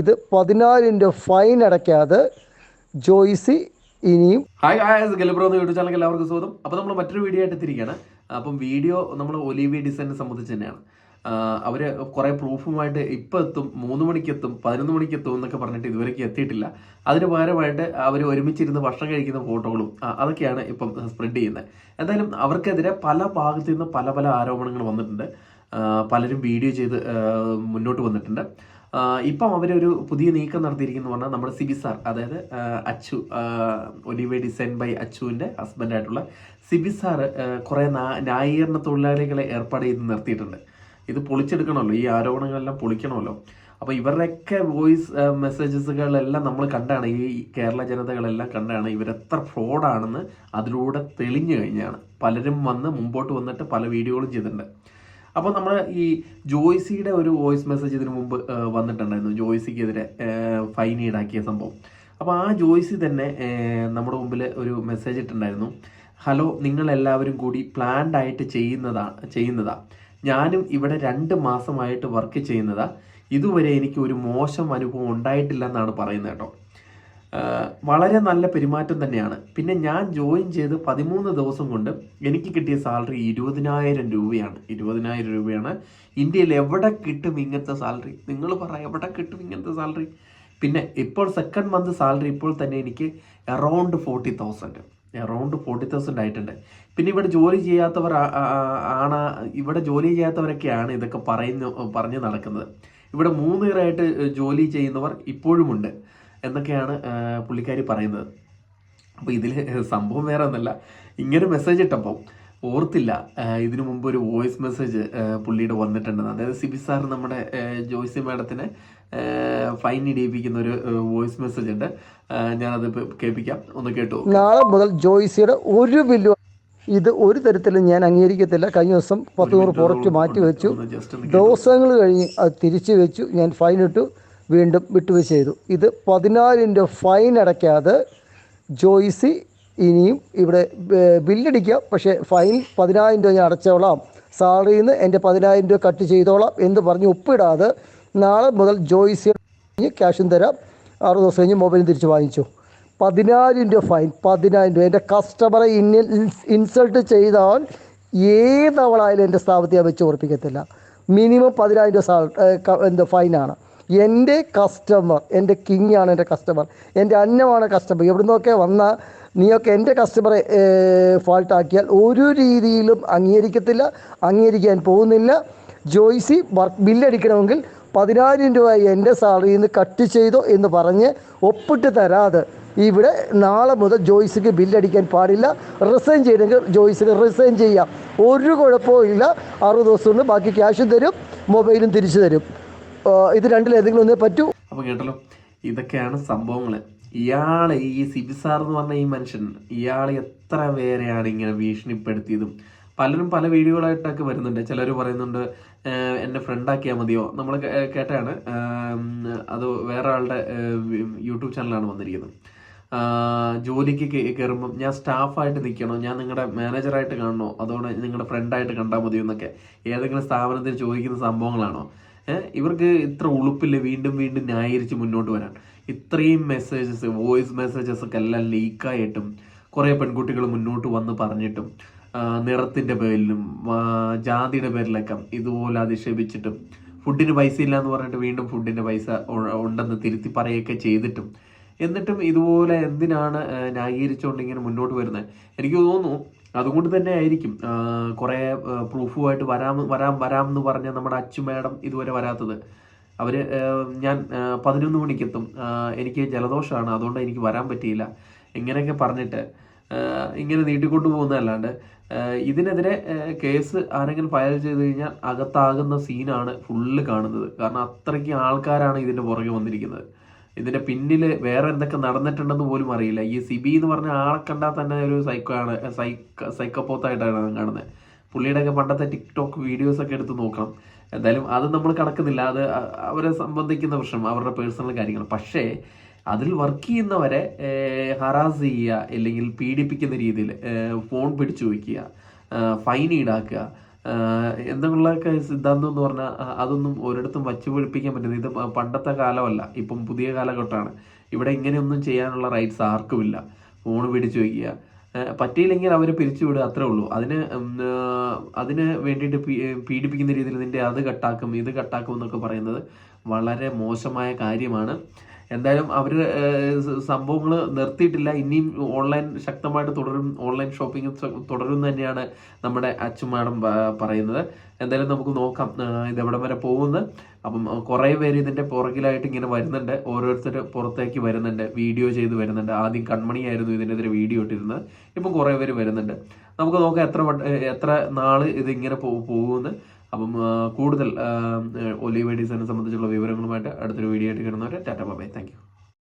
ഇത് രൂപ ഫൈൻ അടയ്ക്കാതെ ജോയ്സി ഇനിയും ഹായ് ഹായ് ഗലിബ്രോ എന്ന യൂട്യൂബ് ചാനലിൽ എല്ലാവർക്കും സ്വാഗതം. അപ്പോൾ നമ്മൾ മറ്റൊരു വീഡിയോ ആയിട്ട് എത്തിയിരിക്കുകയാണ്. അപ്പം വീഡിയോ നമ്മൾ ഒലിവിയ ഡിസൈനെ സംബന്ധിച്ച് തന്നെയാണ്. അവർ കുറേ പ്രൂഫുമായിട്ട് ഇപ്പോൾ എത്തും മൂന്ന് മണിക്ക് എത്തും പതിനൊന്ന് മണിക്ക് എത്തും എന്നൊക്കെ പറഞ്ഞിട്ട് ഇതുവരെയ്ക്ക് എത്തിയിട്ടില്ല. അതിന് പകരമായിട്ട് അവർ ഒരുമിച്ചിരുന്ന് ഭക്ഷണം കഴിക്കുന്ന ഫോട്ടോകളും അതൊക്കെയാണ് ഇപ്പം സ്പ്രെഡ് ചെയ്യുന്നത്. എന്തായാലും അവർക്കെതിരെ പല ഭാഗത്തു നിന്ന് പല പല ആരോപണങ്ങൾ വന്നിട്ടുണ്ട്. പലരും വീഡിയോ ചെയ്ത് മുന്നോട്ട് വന്നിട്ടുണ്ട്. ഇപ്പം അവരൊരു പുതിയ നീക്കം നടത്തിയിരിക്കുന്നു പറഞ്ഞാൽ നമ്മുടെ സിബി സാർ അതായത് അച്ചു ഒലിവേ ഡിസൈൻ ബൈ അച്ചുവിന്റെ ഹസ്ബൻഡായിട്ടുള്ള സിബി സാർ കുറേ ന്യായീകരണ തൊഴിലാളികളെ ഏർപ്പാട് ചെയ്ത് നിർത്തിയിട്ടുണ്ട്. ഇത് പൊളിച്ചെടുക്കണമല്ലോ ഈ ആരോപണങ്ങളെല്ലാം പൊളിക്കണമല്ലോ. അപ്പോൾ ഇവരുടെയൊക്കെ വോയിസ് മെസ്സേജസുകളെല്ലാം നമ്മൾ കണ്ടാണ് ഈ കേരള ജനതകളെല്ലാം കണ്ടാണ് ഇവരെത്ര ഫ്രോഡാണെന്ന് അതിലൂടെ തെളിഞ്ഞു കഴിഞ്ഞാണ്. പലരും വന്ന് മുമ്പോട്ട് വന്നിട്ട് പല വീഡിയോകളും ചെയ്തിട്ടുണ്ട്. അപ്പോൾ നമ്മൾ ഈ ജോയ്സിയുടെ ഒരു വോയിസ് മെസ്സേജ് ഇതിനു മുമ്പ് വന്നിട്ടുണ്ടായിരുന്നു. ജോയ്സിക്കെതിരെ ഫൈൻ ഈടാക്കിയ സംഭവം. അപ്പോൾ ആ ജോയ്സി തന്നെ നമ്മുടെ മുമ്പിൽ ഒരു മെസ്സേജ് ഇട്ടുണ്ടായിരുന്നു ഹലോ നിങ്ങൾ എല്ലാവരും കൂടി പ്ലാൻഡ് ആയിട്ട് ചെയ്യുന്നതാ ചെയ്യുന്നതാ. ഞാനും ഇവിടെ രണ്ട് മാസമായിട്ട് വർക്ക് ചെയ്യുന്നതാ. ഇതുവരെ എനിക്ക് ഒരു മോശം അനുഭവം ഉണ്ടായിട്ടില്ല എന്നാണ് പറയുന്നത് കേട്ടോ. വളരെ നല്ല പെരുമാറ്റം തന്നെയാണ്. പിന്നെ ഞാൻ ജോയിൻ ചെയ്ത് പതിമൂന്ന് ദിവസം കൊണ്ട് എനിക്ക് കിട്ടിയ സാലറി ഇരുപതിനായിരം രൂപയാണ്. ഇരുപതിനായിരം രൂപയാണ്. ഇന്ത്യയിൽ എവിടെ കിട്ടും ഇങ്ങനത്തെ സാലറി? നിങ്ങൾ പറ എവിടെ കിട്ടും ഇങ്ങനത്തെ സാലറി? പിന്നെ ഇപ്പോൾ സെക്കൻഡ് മന്ത് സാലറി ഇപ്പോൾ തന്നെ എനിക്ക് around forty thousand around forty thousand ആയിട്ടുണ്ട്. പിന്നെ ഇവിടെ ജോലി ചെയ്യാത്തവർ ആണ് ഇവിടെ ജോലി ചെയ്യാത്തവരൊക്കെയാണ് ഇതൊക്കെ പറയുന്ന പറഞ്ഞ് നടക്കുന്നത്. ഇവിടെ മൂന്ന് ഇയറായിട്ട് ജോലി ചെയ്യുന്നവർ ഇപ്പോഴുമുണ്ട്. എന്നൊക്കെയാണ് പുള്ളിക്കാരി പറയുന്നത്. അപ്പോൾ ഇതിൽ സംഭവം വേറെ ഒന്നല്ല. ഇങ്ങനെ മെസ്സേജ് ഇട്ടപ്പോൾ ഓർത്തില്ല ഇതിനു മുമ്പ് ഒരു വോയിസ് മെസ്സേജ് പുള്ളിയുടെ വന്നിട്ടുണ്ടെന്ന്. അതായത് സിബി സാർ നമ്മുടെ ജോയ്സി മാഡത്തിന് ഫൈൻ ഇടിയിപ്പിക്കുന്ന ഒരു വോയിസ് മെസ്സേജ് ഉണ്ട്. ഞാനത് കേൾപ്പിക്കാം. ഒന്ന് കേട്ടു നാളെ മുതൽ ജോയ്സിയുടെ ഒരു ബില്ല് ഇത് ഒരു തരത്തിലും ഞാൻ അംഗീകരിക്കത്തില്ല. കഴിഞ്ഞ ദിവസം പത്ത് നൂറ് പുറത്ത് മാറ്റി വെച്ചു. ദിവസങ്ങൾ കഴിഞ്ഞ് അത് തിരിച്ചു വെച്ചു. ഞാൻ ഫൈൻ ഇട്ടു. വീണ്ടും വിട്ടുവീഴ്ച ചെയ്തു. ഇത് രൂപ ഫൈൻ അടയ്ക്കാതെ ജോയിസി ഇനിയും ഇവിടെ ബില്ലടിക്കുക ബില്ലടിക്കാം. പക്ഷേ ഫൈൻ പതിനായിരം രൂപ ഞാൻ അടച്ചോളാം. സാലറിയിൽ നിന്ന് എന്റെ പതിനായിരം രൂപ കട്ട് ചെയ്തോളാം എന്ന് പറഞ്ഞ് ഒപ്പിടാതെ നാളെ മുതൽ ജോയ്സി ക്യാഷും തരാം. ആറ് ദിവസം കഴിഞ്ഞ് മൊബൈൽ തിരിച്ച് വാങ്ങിച്ചു. പതിനായിരം രൂപ ഫൈൻ പതിനായിരം രൂപ. എന്റെ കസ്റ്റമറെ ഇൻസൾട്ട് ചെയ്താൽ ഏതവളായാലും എന്റെ സ്ഥാപനത്തെ വെച്ച് ഉറപ്പിക്കത്തില്ല. മിനിമം പതിനായിരം രൂപ ഏഹ് എന്താ ഫൈനാണ് എന്റെ കസ്റ്റമർ എന്റെ കിങ് ആണ് എന്റെ കസ്റ്റമർ എന്റെ അന്നമാണ് കസ്റ്റമർ എവിടെ നിന്നൊക്കെ വന്നാൽ നീയൊക്കെ എന്റെ കസ്റ്റമറെ ഫാൾട്ടാക്കിയാൽ ഒരു രീതിയിലും അംഗീകരിക്കത്തില്ല അംഗീകരിക്കാൻ പോകുന്നില്ല. ജോയ്സി വർക്ക് ബില്ലടിക്കണമെങ്കിൽ പതിനായിരം രൂപ എന്റെ സാലറിയിൽ നിന്ന് കട്ട് ചെയ്തോ എന്ന് പറഞ്ഞ് ഒപ്പിട്ട് തരാതെ ഇവിടെ നാളെ മുതൽ ജോയ്സിക്ക് ബില്ലടിക്കാൻ പാടില്ല. റിസൈൻ ചെയ്യണമെങ്കിൽ ജോയ്സിന് റിസൈൻ ചെയ്യാം. ഒരു കുഴപ്പവും ഇല്ല. അറുപത് ദിവസം ബാക്കി ക്യാഷും തരും മൊബൈലും തിരിച്ചു തരും. ഇത് രണ്ടിലേതെങ്കിലും ഒന്നേ പറ്റൂ? അപ്പൊ കേട്ടല്ലോ ഇതൊക്കെയാണ് സംഭവങ്ങൾ ഇയാൾ ഈ സിബിസാർ എന്ന് പറഞ്ഞ ഈ മനുഷ്യൻ ഇയാളെ എത്ര പേരെയാണ് ഇങ്ങനെ ഭീഷണിപ്പെടുത്തിയതും. പലരും പല വീഡിയോകളായിട്ടൊക്കെ വരുന്നുണ്ട്. ചിലർ പറയുന്നുണ്ട് "ഏഹ് എന്നെ ഫ്രണ്ടാക്കിയാൽ മതിയോ? നമ്മൾ കേട്ടാണ് അത് വേറെ ആളുടെ യൂട്യൂബ് ചാനലാണ് വന്നിരിക്കുന്നത്. ജോലിക്ക് കയറുമ്പം ഞാൻ സ്റ്റാഫായിട്ട് നിൽക്കണോ ഞാൻ നിങ്ങളുടെ മാനേജറായിട്ട് കാണണോ? അതോടെ നിങ്ങളുടെ ഫ്രണ്ടായിട്ട് കണ്ടാൽ മതിയോ എന്നൊക്കെ? ഏതെങ്കിലും സ്ഥാപനത്തിൽ ചോദിക്കുന്ന സംഭവങ്ങളാണോ? ഇവർക്ക് ഇത്ര ഉളുപ്പില്ല വീണ്ടും വീണ്ടും ന്യായീകരിച്ച് മുന്നോട്ട് വരാൻ. ഇത്രയും മെസ്സേജസ് വോയിസ് മെസ്സേജസ് ഒക്കെ എല്ലാം ലീക്കായിട്ടും കുറേ പെൺകുട്ടികൾ മുന്നോട്ട് വന്ന് പറഞ്ഞിട്ടും നിറത്തിന്റെ പേരിലും ജാതിയുടെ പേരിലൊക്കെ ഇതുപോലെ അധിക്ഷേപിച്ചിട്ടും ഫുഡിന് പൈസ ഇല്ല എന്ന് പറഞ്ഞിട്ട് വീണ്ടും ഫുഡിന്റെ പൈസ ഉണ്ടെന്ന് തിരുത്തി പറയുകയൊക്കെ ചെയ്തിട്ടും. എന്നിട്ടും ഇതുപോലെ എന്തിനാണ് ന്യായീകരിച്ചുകൊണ്ട് ഇങ്ങനെ മുന്നോട്ട് വരുന്നത്? എനിക്ക് തോന്നുന്നു അതുകൊണ്ട് തന്നെ ആയിരിക്കും കുറെ പ്രൂഫുമായിട്ട് വരാം വരാം വരാം എന്ന് പറഞ്ഞ നമ്മുടെ അച്ചു മാഡം ഇതുവരെ വരാത്തത്. അവർ ഞാൻ പതിനൊന്ന് മണിക്കെത്തും. എനിക്ക് ജലദോഷമാണ് അതുകൊണ്ട് എനിക്ക് വരാൻ പറ്റിയില്ല. ഇങ്ങനെയൊക്കെ പറഞ്ഞിട്ട് ഇങ്ങനെ നീട്ടിക്കൊണ്ടു പോകുന്നതല്ലാണ്ട് ഇതിനെതിരെ കേസ് ആരെങ്കിലും ഫയൽ ചെയ്ത് കഴിഞ്ഞാൽ അകത്താകുന്ന സീനാണ് ഫുള്ള് കാണുന്നത്. കാരണം അത്രയ്ക്ക് ആൾക്കാരാണ് ഇതിന്റെ പുറകെ വന്നിരിക്കുന്നത്. ഇതിന്റെ പിന്നിൽ വേറെ എന്തൊക്കെ നടന്നിട്ടുണ്ടെന്ന് പോലും അറിയില്ല. ഈ സിബി എന്ന് പറഞ്ഞ ആളെ കണ്ടാൽ തന്നെ ഒരു സൈക്കോ ആണ് സൈക്ക സൈക്കോപോത്തായിട്ടാണ് കാണുന്നത് പുള്ളിയുടെ ഒക്കെ പണ്ടത്തെ ടിക്ടോക്ക് വീഡിയോസ് ഒക്കെ എടുത്ത് നോക്കണം. എന്തായാലും അത് നമ്മൾ കണക്കുന്നില്ല അത് അവരെ സംബന്ധിക്കുന്ന പ്രശ്നം അവരുടെ പേഴ്സണൽ കാര്യങ്ങൾ. പക്ഷേ അതിൽ വർക്ക് ചെയ്യുന്നവരെ ഹറാസ് ചെയ്യുക അല്ലെങ്കിൽ പീഡിപ്പിക്കുന്ന രീതിയിൽ ഫോൺ പിടിച്ചു വയ്ക്കുക ഫൈൻ ഈടാക്കുക എന്തെങ്കിലുമൊക്കെ സിദ്ധാന്തം എന്ന് പറഞ്ഞാൽ അതൊന്നും ഒരിടത്തും വച്ചു പിടിപ്പിക്കാൻ പറ്റുന്നത് ഇത് പണ്ടത്തെ കാലമല്ല. ഇപ്പം പുതിയ കാലഘട്ടമാണ്. ഇവിടെ ഇങ്ങനെയൊന്നും ചെയ്യാനുള്ള റൈറ്റ്സ് ആർക്കുമില്ല. ഫോൺ പിടിച്ചു വയ്ക്കുക പറ്റിയില്ലെങ്കിൽ അവരെ പിരിച്ചുവിടുക അത്രേ ഉള്ളൂ. അതിന് അതിന് വേണ്ടിയിട്ട് പീഡിപ്പിക്കുന്ന രീതിയിൽ നിന്റെ അത് കട്ടാക്കും ഇത് കട്ടാക്കും എന്നൊക്കെ പറയുന്നത് വളരെ മോശമായ കാര്യമാണ്. എന്തായാലും അവർ സംഭവങ്ങൾ നിർത്തിയിട്ടില്ല. ഇനിയും ഓൺലൈൻ ശക്തമായിട്ട് തുടരും. ഓൺലൈൻ ഷോപ്പിംഗ് തുടരും തന്നെയാണ് നമ്മുടെ അച്ചു മാഡം പറയുന്നത്. എന്തായാലും നമുക്ക് നോക്കാം ആഹ് ഇത് എവിടം വരെ പോകുന്നത് അപ്പം കുറേ പേര് ഇതിന്റെ പുറകിലായിട്ട് ഇങ്ങനെ വരുന്നുണ്ട്. ഓരോരുത്തർ പുറത്തേക്ക് വരുന്നുണ്ട്. വീഡിയോ ചെയ്ത് വരുന്നുണ്ട്. ആദ്യം കൺമണിയായിരുന്നു ഇതിനെതിരെ വീഡിയോ ഇട്ടിരുന്നത്. ഇപ്പം കുറേ പേര് വരുന്നുണ്ട്. നമുക്ക് നോക്കാം എത്ര എത്ര നാൾ ഇത് ഇങ്ങനെ പോ- പോകുമെന്ന് അപ്പം കൂടുതൽ ഒലിവ് ഡിസൈനെ സംബന്ധിച്ചുള്ള വിവരങ്ങളുമായിട്ട് അടുത്തൊരു വീഡിയോ ആയിട്ട് കിടന്നവരെ ടാറ്റ ബൈ. Thank you.